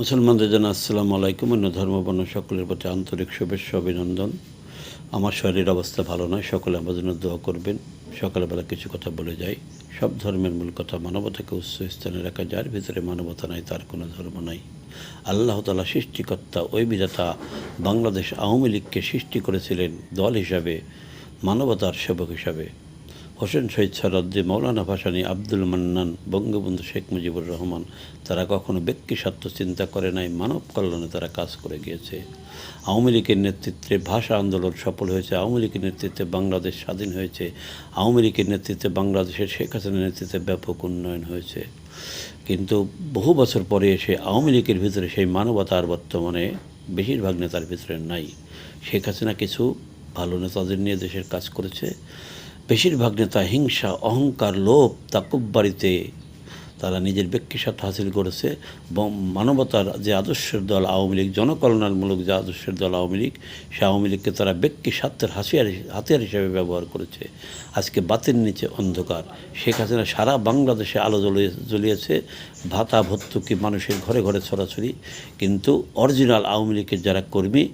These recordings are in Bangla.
মুসলমানদের জন্য আসসালামু আলাইকুম। অন্য ধর্মবর্ণ সকলের প্রতি আন্তরিক শুভেচ্ছা, অভিনন্দন। আমার শরীরের অবস্থা ভালো নয়, সকলে আমার জন্য দোয়া করবেন। সকালবেলা কিছু কথা বলে যাই। সব ধর্মের মূল কথা মানবতাকে উচ্চ স্থানে রাখা, যার ভিতরে মানবতা নাই, তার কোনো ধর্ম নাই। আল্লাহ তালা সৃষ্টিকর্তা, ওই বিধাতা বাংলাদেশ আওয়ামী লীগকে সৃষ্টি করেছিলেন দল হিসাবে, মানবতার সেবক হিসাবে। হোসেন শহীদ সরদ্দি মৌলানা ভাসানী আব্দুল মান্নান, বঙ্গবন্ধু শেখ মুজিবুর রহমান, তারা কখনো ব্যক্তি স্বার্থ চিন্তা করে নাই, মানব কল্যাণে তারা কাজ করে গিয়েছে। আওয়ামী লীগের নেতৃত্বে ভাষা আন্দোলন সফল হয়েছে, আওয়ামী লীগের নেতৃত্বে বাংলাদেশ স্বাধীন হয়েছে, আওয়ামী লীগের নেতৃত্বে বাংলাদেশের শেখ হাসিনার নেতৃত্বে ব্যাপক উন্নয়ন হয়েছে। কিন্তু বহু বছর পরে এসে আওয়ামী লীগের ভিতরে সেই মানবতার বর্তমানে বেশিরভাগ নেতার ভিতরে নাই। শেখ হাসিনা কিছু ভালো নেতাদের নিয়ে দেশের কাজ করেছে বেশিরভাগ নেতা হিংসা, অহংকার, লোভ তাকুববাড়িতে তারা নিজের ব্যক্তি স্বার্থ হাসিল করেছে। মানবতার যে আদর্শের দল আওয়ামী লীগ, জনকল্যাণমূলক যে আদর্শের দল আওয়ামী লীগ, সে আওয়ামী লীগকে তারা ব্যক্তি স্বার্থের হাসিয়ার হাতিয়ার হিসেবে ব্যবহার করেছে। আজকে বাতির নিচে অন্ধকার। শেখ হাসিনা সারা বাংলাদেশে আলো জ্বলিয়ে, জ্বলিয়েছে। ভাতা, ভর্তুকি, মানুষের ঘরে ঘরে ছড়াছড়ি। কিন্তু অরিজিনাল আওয়ামী লীগের যারা কর্মী,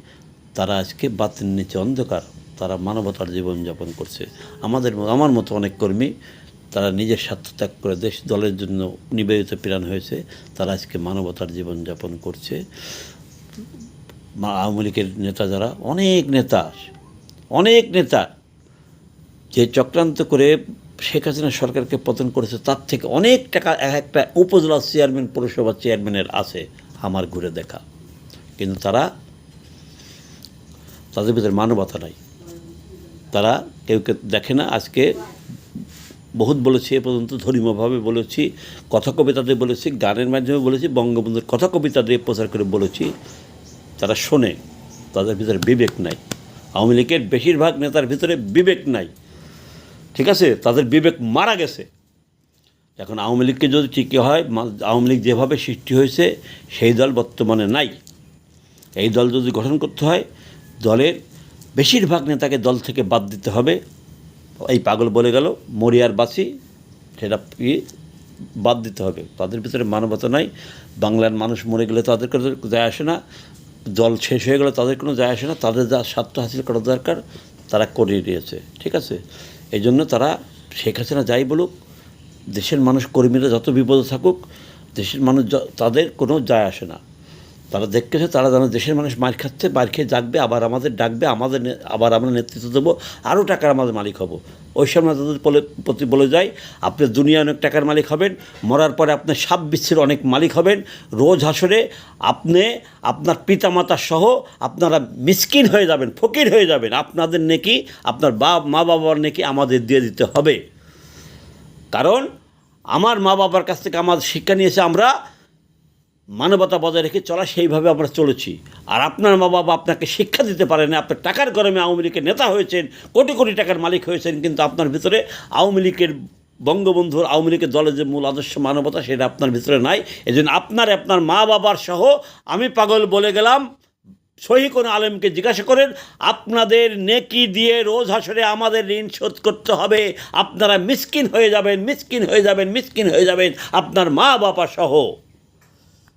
তারা আজকে বাতির নিচে অন্ধকার। তারা মানবতার জীবনযাপন করছে। আমাদের আমার মতো অনেক কর্মী, তারা নিজের স্বার্থ ত্যাগ করে দেশ, দলের জন্য নিবেদিত প্রাণ হয়েছে। তারা আজকে মানবতার জীবনযাপন করছে। আওয়ামী লীগের নেতা যারা, অনেক নেতা অনেক নেতা যে চক্রান্ত করে শেখ হাসিনা সরকারকে পতন করেছে, তার থেকে অনেক টাকা এক একটা উপজেলা চেয়ারম্যান, পৌরসভা চেয়ারম্যানের আছে আমার ঘুরে দেখা। কিন্তু তারা, তাদের ভিতরে মানবতা নাই। তারা কেউ কেউ দেখে না। আজকে বহুত বলেছি, এ পর্যন্ত ধর্মীয়ভাবে বলেছি কথা কবিতাতে বলেছি, গানের মাধ্যমে বলেছি, বঙ্গবন্ধুর কথা কবিতা দিয়ে প্রচার করে বলেছি। তারা শোনে, তাদের ভিতরে বিবেক নাই। আওয়ামী লীগের বেশিরভাগ নেতার ভিতরে বিবেক নাই। ঠিক আছে? তাদের বিবেক মারা গেছে। এখন আওয়ামী লীগকে যদি টিকে হয় আওয়ামী লীগ যেভাবে সৃষ্টি হয়েছে, সেই দল বর্তমানে নাই। এই দল যদি গঠন করতে হয়, দলের বেশিরভাগ নেতাকে দল থেকে বাদ দিতে হবে। এই পাগল বলে গেল মরিয়ার বাসি সেটা বাদ দিতে হবে। তাদের ভিতরে মানবতা নাই। বাংলার মানুষ মরে গেলে তাদের কোনো যায় আসে না। দল শেষ হয়ে গেলে তাদের কোনো যায় আসে না। তাদের যা স্বার্থ হাসিল করা দরকার, তারা করিয়ে দিয়েছে। ঠিক আছে? এই জন্য তারা শেখ হাসিনা যাই বলুক, দেশের মানুষ কর্মীরা যত বিপদে থাকুক, দেশের মানুষ তাদের কোনো যায় আসে না। তারা দেখতেছে, তারা যেন দেশের মানুষ মার খাচ্ছে, মার খেয়ে ডাকবে আবার আমাদের ডাকবে, আমাদের আবার আমরা নেতৃত্ব দেবো, আরও টাকার আমাদের মালিক হব। ওই সময় তাদের প্রতি বলে যায় আপনি দুনিয়া অনেক টাকার মালিক হবেন, মরার পরে আপনি সাপ বিচ্ছের অনেক মালিক হবেন, রোজ হাসরে আপনি, আপনার পিতামাতা সহ আপনারা মিসকিন হয়ে যাবেন, ফকির হয়ে যাবেন। আপনাদের নেকি, আপনার বা মা বাবার নেকি আমাদের দিয়ে দিতে হবে। কারণ আমার মা বাবার কাছ থেকে আমাদের শিক্ষা নিয়েছে আমরা মানবতা বজায় রেখে চলা সেইভাবে আমরা চলেছি। আর আপনার মা বাবা আপনাকে শিক্ষা দিতে পারে না, আপনার টাকার গরমে আওয়ামী লীগের নেতা হয়েছেন, কোটি কোটি টাকার মালিক হয়েছেন, কিন্তু আপনার ভিতরে আওয়ামী লীগের বঙ্গবন্ধুর, আওয়ামী লীগের দলের যে মূল আদর্শ মানবতা সেটা আপনার ভিতরে নাই। এই আপনার আপনার মা বাবার সহ আমি পাগল বলে গেলাম, সহি কোনো আলেমকে জিজ্ঞাসা করেন, আপনাদের নেকি দিয়ে রোজ হাসরে আমাদের ঋণ শোধ করতে হবে, আপনারা মিসকিন হয়ে যাবেন, মিসকিন হয়ে যাবেন, মিসকিন হয়ে যাবেন, আপনার মা বাবা সহ।